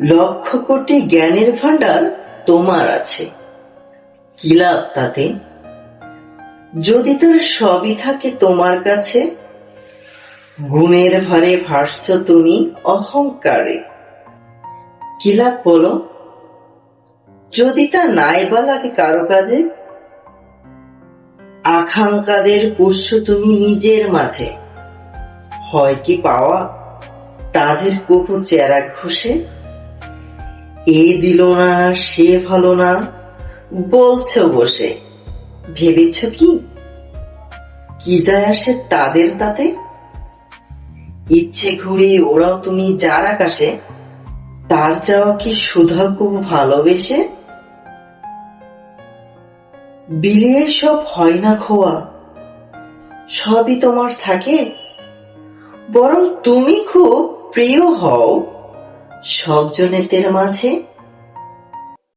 লক্ষ কোটি জ্ঞানের ভান্ডার তোমার আছে। কি লাভ তাতে? যদি তার সবই থাকে তোমার কাছে, গুণের ভারে ভাসছ তুমি অহংকারে। কি লাভ বলো? যদি তা নাই বা লাগে কারও কাজে, আকাঙ্ক্ষাদের পুষ্য তুমি নিজের মাঝে। হয় কি পাওয়া? তাদের কুকু চেরা ঘষে, এ দিল না, সে ভালো না, বলছো বসে। ভেবেছ কি? কি যায় আসে তাদের তাতে? ইচ্ছে ঘুরে ওরাও তুমি যার আকাশে, তার চাওয়া কি সুধা খুব ভালোবেসে? বিলিয়ে সব হয় না খোয়া, সবই তোমার থাকে। বরং তুমি খুব প্রিয় হও সব জনেদের মাঝে